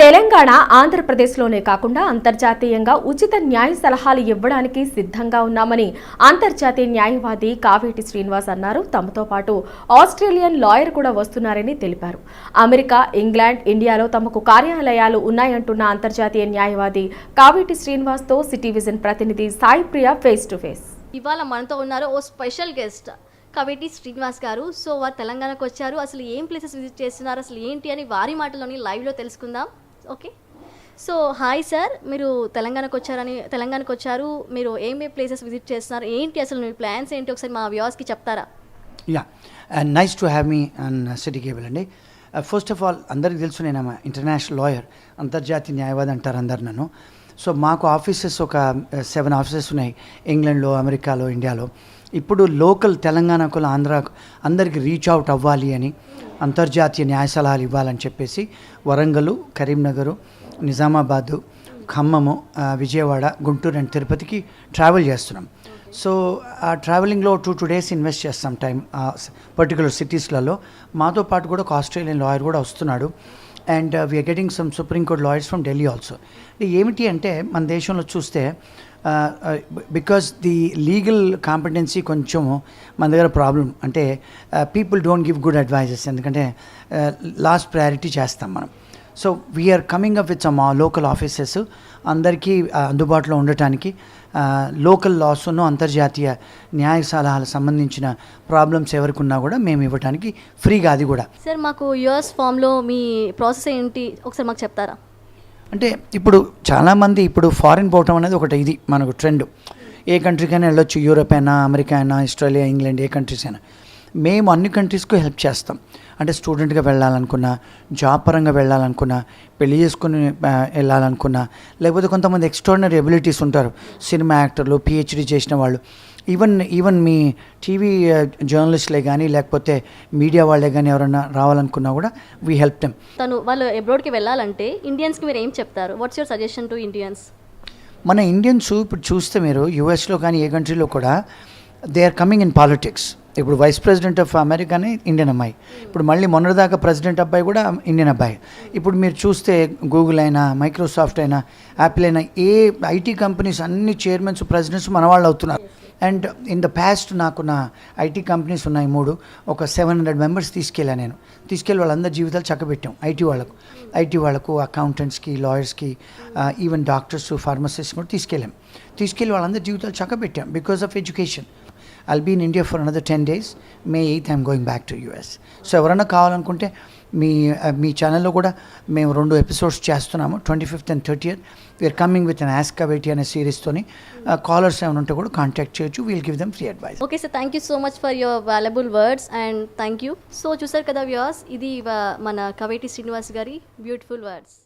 తెలంగాణ ఆంధ్రప్రదేశ్లోనే కాకుండా అంతర్జాతీయంగా ఉచిత న్యాయ సలహాలు ఇవ్వడానికి సిద్ధంగా ఉన్నామని అంతర్జాతీయ న్యాయవాది కావేటి శ్రీనివాస్ అన్నారు. తమతో పాటు ఆస్ట్రేలియన్ లాయర్ కూడా వస్తున్నారని తెలిపారు. అమెరికా ఇంగ్లాండ్ ఇండియాలో తమకు కార్యాలయాలు ఉన్నాయంటున్న అంతర్జాతీయ న్యాయవాది కావేటి శ్రీనివాస్తో సిటీ విజన్ ప్రతినిధి Sai Priya face to face. ఇవాళ మనతో ఉన్నారు ఓ special guest Kaveti Srinivas garu. So వారు తెలంగాణకు వచ్చారు. అసలు ఏం ప్లేసెస్ విజిట్ చేస్తున్నారు? అసలు ఏంటి అని వారి మాటలోని లైవ్లో తెలుసుకుందాం. ఓకే సో హాయ్ సార్ మీరు తెలంగాణకు వచ్చారని తెలంగాణకు వచ్చారు. మీరు ఏమేమి ప్లేసెస్ విజిట్ చేస్తున్నారు? ఏంటి అసలు మీ ప్లాన్స్ ఏంటి? ఒకసారి మా వ్యూవర్స్కి చెప్తారా? Yeah nice to have me on city cable అండి. ఫస్ట్ ఆఫ్ ఆల్ అందరికీ తెలుసు నేను ఇంటర్నేషనల్ లాయర్ అంతర్జాతీయ న్యాయవాది అంటారు అందరు నన్ను. సో మాకు ఆఫీసెస్ ఒక సెవెన్ ఆఫీసెస్ ఉన్నాయి. ఇంగ్లాండ్లో అమెరికాలో ఇండియాలో. ఇప్పుడు లోకల్ తెలంగాణకు ఆంధ్ర అందరికి రీచ్ అవుట్ అవ్వాలి అని అంతర్జాతీయ న్యాయ సలహాలు ఇవ్వాలని చెప్పేసి వరంగల్ కరీంనగరు నిజామాబాదు ఖమ్మము విజయవాడ గుంటూరు అండ్ తిరుపతికి ట్రావెల్ చేస్తున్నాం. సో ఆ ట్రావెలింగ్లో టూ టూ డేస్ ఇన్వెస్ట్ చేస్తాం టైం పర్టికులర్ సిటీస్లలో మాతో పాటు కూడా ఒక ఆస్ట్రేలియన్ లాయర్ కూడా వస్తున్నాడు. And we are getting some Supreme Court lawyers from Delhi also ఏమిటి అంటే మన దేశంలో చూస్తే బికాస్ ది లీగల్ కాంపిటెన్సీ కొంచెం మన దగ్గర ప్రాబ్లం అంటే people don't give good advices ఎందుకంటే uh, లాస్ట్ ప్రయారిటీ చేస్తాం మనం. So we are coming up with some local offices అందరికీ ఆ, అందుబాటులో ఉండటానికి లోకల్ లాస్ను అంతర్జాతీయ న్యాయ సలహాలకు సంబంధించిన ప్రాబ్లమ్స్ ఎవరికి ఉన్నా కూడా మేము ఇవ్వడానికి ఫ్రీగా అది కూడా. సార్ మాకు యుఎస్ ఫామ్లో మీ ప్రాసెస్ ఏంటి? ఒకసారి మాకు చెప్తారా? అంటే ఇప్పుడు చాలామంది ఇప్పుడు ఫారిన్ పోవటం అనేది ఒకటి ఇది మనకు ట్రెండ్ ఏ కంట్రీకైనా వెళ్ళొచ్చు యూరోప్ అయినా అమెరికా అయినా ఆస్ట్రేలియా ఇంగ్లాండ్ ఏ కంట్రీస్ అయినా. మేము అన్ని కంట్రీస్కు హెల్ప్ చేస్తాం. అంటే స్టూడెంట్గా వెళ్ళాలనుకున్నా జాబ్ పరంగా వెళ్ళాలనుకున్నా పెళ్ళి చేసుకుని వెళ్ళాలనుకున్నా లేకపోతే కొంతమంది ఎక్స్ట్రాడినరీ ఎబిలిటీస్ ఉంటారు. సినిమా యాక్టర్లు పిహెచ్డి చేసిన వాళ్ళు. ఈవెన్ ఈవెన్ మీ టీవీ జర్నలిస్ట్లే కానీ లేకపోతే మీడియా వాళ్ళే కానీ ఎవరైనా రావాలనుకున్నా కూడా వీ హెల్ప్ దెమ్ తను వాళ్ళు అబ్రాడ్కి వెళ్ళాలంటే ఇండియన్స్కి మీరు ఏం చెప్తారు? What's your suggestion to Indians మన ఇండియన్స్ ఇప్పుడు చూస్తే మీరు యుఎస్లో కానీ ఏ కంట్రీలో కూడా they are coming in politics ఇప్పుడు వైస్ ప్రెసిడెంట్ ఆఫ్ అమెరికానే ఇండియన్ అమ్మాయి. ఇప్పుడు మళ్ళీ మొన్నటిదాకా ప్రెసిడెంట్ అబ్బాయి కూడా ఇండియన్ అబ్బాయి. ఇప్పుడు మీరు చూస్తే గూగుల్ అయినా మైక్రోసాఫ్ట్ అయినా యాపిల్ అయినా ఏ ఐటీ కంపెనీస్ అన్ని చైర్మన్స్ ప్రెసిడెంట్స్ మన వాళ్ళు అవుతున్నారు. అండ్ ఇన్ ద పాస్ట్ నాకు నా ఐటీ కంపెనీస్ ఉన్నాయి మూడు. ఒక సెవెన్ హండ్రెడ్ మెంబర్స్ తీసుకెళ్ళాను నేను. తీసుకెళ్ళి వాళ్ళందరి జీవితాలు చక్కబెట్టాం. ఐటీ వాళ్ళకు. ఐటీ వాళ్ళకు అకౌంటెంట్స్కి లాయర్స్కి ఈవెన్ డాక్టర్స్ ఫార్మసిస్ట్ కూడా తీసుకెళ్ళాం. తీసుకెళ్ళి వాళ్ళందరి జీవితాలు చక్కబెట్టాం. Because of education I'll be in India for another ten days May eighth I'm going back to US so ఎవరైనా కావాలనుకుంటే మీ మీ ఛానల్లో కూడా మేము రెండు ఎపిసోడ్స్ చేస్తున్నాము. Twenty fifth and thirtieth we are coming with an యాస్కవేటి అనే సిరీస్తోని కాలర్స్ ఏమైనా ఉంటే కూడా కాంటాక్ట్ చేయొచ్చు. We'll give them free advice okay sir thank you so much for your valuable words and thank you so చూసారు కదా views ఇది మన కవేటి శ్రీనివాస్ గారి బ్యూటిఫుల్ వర్డ్స్